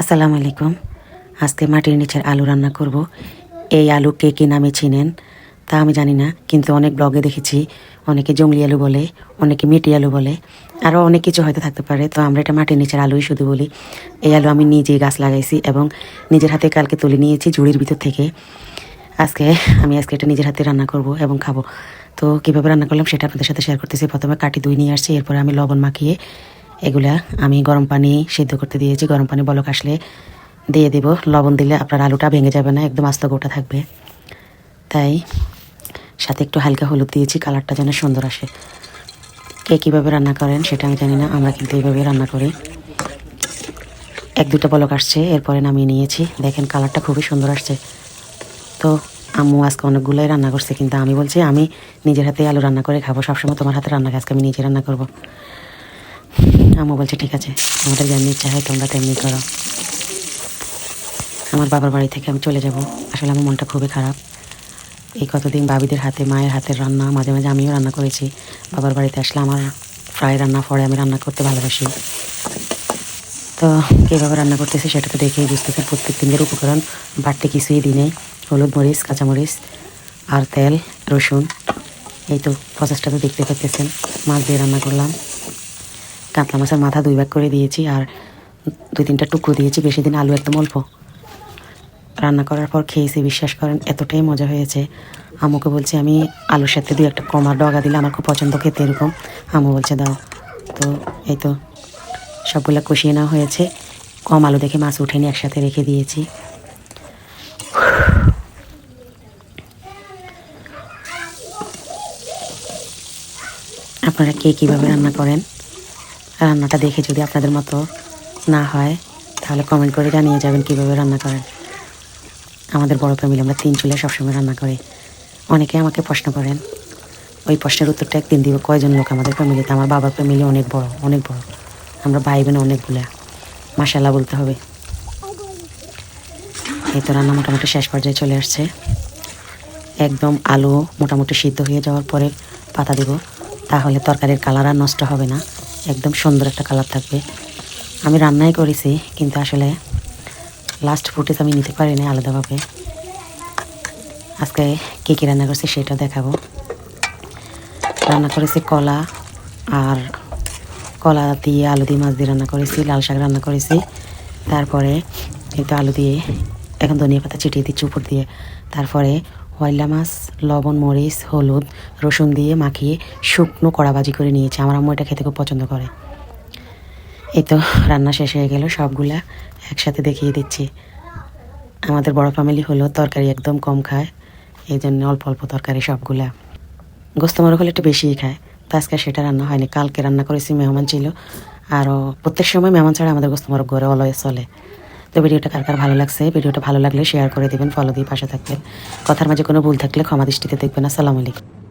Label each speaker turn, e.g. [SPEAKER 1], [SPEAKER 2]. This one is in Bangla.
[SPEAKER 1] আসসালামু আলাইকুম। আজকে মাটির নিচের আলু রান্না করব। এই আলু কে কী নামে চিনেন তা আমি জানি না, কিন্তু অনেক ব্লগে দেখেছি। অনেকে জঙ্গলি আলু বলে, অনেকে মিটি আলু বলে আরও অনেক কিছু হয়তো থাকতে পারে। তো আমরা এটা মাটির নিচের আলুই শুধু বলি। এই আলু আমি নিজেই গাছ লাগাইছি এবং নিজের হাতে কালকে তুলে নিয়েছি ঝুড়ির ভিতর থেকে। আজকে আমি আজকে এটা নিজের হাতে রান্না করব এবং খাব। তো কীভাবে রান্না করলাম সেটা আপনাদের সাথে শেয়ার করতেছি। প্রথমে কাটি দুই নিয়ে আসছি, এরপরে আমি লবণ মাখিয়ে এগুলা আমি গরম পানি সিদ্ধ করতে দিয়েছি। গরম পানি বলক আসলে দিয়ে দেব। লবণ দিলে আপনার আলুটা ভেঙে যাবে না, একদম আস্ত গোটা থাকবে। তাই সাথে একটু হালকা হলুদ দিয়েছি, কালারটা যেন সুন্দর আসে। কে কীভাবে রান্না করেন সেটা আমি জানি না, আমরা কিন্তু এইভাবে রান্না করি। এক দুটো বলক আসছে, এরপরে নামিয়ে নিয়েছি। দেখেন কালারটা খুবই সুন্দর আসছে। তো আম্মু আজকে অনেকগুলোই রান্না করছে, কিন্তু আমি বলছি আমি নিজের হাতে আলু রান্না করে খাব, সবসময় তোমার হাতে রান্না, আজকে আমি নিজে রান্না করব। আম্মু বলছে, ঠিক আছে, আমাদের যেমনি ইচ্ছা হয় তোমরা তেমনি করো। আমার বাবার বাড়ি থেকে আমি চলে যাব। আসলে আমার মনটা খুবই খারাপ। এই কতদিন বাবিদের হাতে, মায়ের হাতের রান্না, মাঝে মাঝে আমিও রান্না করেছি। বাবার বাড়িতে আসলে আমার ফ্রাই রান্না ফরে আমি রান্না করতে ভালোবাসি। তো কীভাবে রান্না করতেছি সেটা তো দেখেই বুঝতেছি প্রত্যেক দিনের উপকরণ বাড়তে কিছুই দিনে। হলুদ মরিচ কাঁচামরিচ আর তেল, রসুন। এই তো প্রসেসটা তো দেখতে পাচ্ছেন, মাছ দিয়ে রান্না করলাম। কাতলা মাছের মাথা দুই ভাগ করে দিয়েছি আর দুই তিনটা টুকরো দিয়েছি, বেশি দিন আলু একদম অল্প। রান্না করার পর খেয়েছি, বিশ্বাস করেন, এতটাই মজা হয়েছে। আমুকে বলছি, আমি আলুর সাথে দুই একটা কমার ডগা দিলে আমার খুব পছন্দ খেতে এরকম। আমু বলছে, দাও। তো এই তো সবগুলো কষিয়ে নেওয়া হয়েছে। কম আলু দেখে মাছ উঠে নিয়ে একসাথে রেখে দিয়েছি। আপনারা কে কীভাবে রান্না করেন? রান্নাটা দেখে যদি আপনাদের মতো না হয়, তাহলে কমেন্ট করে জানিয়ে যাবেন কীভাবে রান্না করেন। আমাদের বড় ফ্যামিলি, আমরা তিন চুলে সবসময় রান্না করি। অনেকে আমাকে প্রশ্ন করেন, ওই প্রশ্নের উত্তরটা একদিন দিব, কয়জন লোক আমাদের ফ্যামিলিতে? আমার বাবার ফ্যামিলি অনেক বড় অনেক বড়। আমরা ভাই বোন অনেকগুলা। মাসাল্লাহ বলতে হবে। এই তো রান্না মোটামুটি শেষ পর্যায়ে চলে আসছে। একদম আলু মোটামুটি সিদ্ধ হয়ে যাওয়ার পরে পাতা দেব। তাহলে তরকারির কালার আর নষ্ট হবে না। একদম সুন্দর একটা কালার থাকবে। আমি রান্নাই করেছি, কিন্তু আসলে লাস্ট ফুটেজ আমি নিতে পারিনি আলাদাভাবে। আজকে কী কী রান্না করছি সেটা দেখাবো। রান্না করেছি কলা আর কলা দিয়ে আলু দিয়ে মাছ দিয়ে রান্না করেছি, লাল শাক রান্না করেছি। তারপরে এই তো আলু দিয়ে এখন ধনিয়া পাতা ছিটিয়ে দিচ্ছি উপর দিয়ে। তারপরে হয়লা মাছ লবণ, মরিচ, হলুদ, রসুন দিয়ে মাখিয়ে শুকনো কড়াবাজি করে নিয়েছি। আমার আম্মু এটা খেতে খুব পছন্দ করে। এই তো, রান্না শেষ হয়ে গেল, সবগুলা একসাথে দেখিয়ে দিচ্ছি। আমাদের বড় ফ্যামিলি হলো তরকারি একদম কম খায়, এই জন্য অল্প অল্প তরকারি সবগুলা। গোস্ত মোরগ হলে একটু বেশিই খায়, তো আজকে সেটা রান্না হয়নি। কালকে রান্না করেছি মেহমান ছিল। আরও প্রত্যেক সময় মেহমান ছাড়া আমাদের গোস্ত মোরগ ঘরে অলয়ে চলে। তো ভিডিওটা কার কার ভালো লাগছে, ভিডিওটা ভালো লাগলে শেয়ার করে দেবেন ফলো দিয়ে পাশে থাকবেন। কথার মাঝে কোনো ভুল থাকলে ক্ষমা দৃষ্টিতে দেখবেন। আসসালামু আলাইকুম।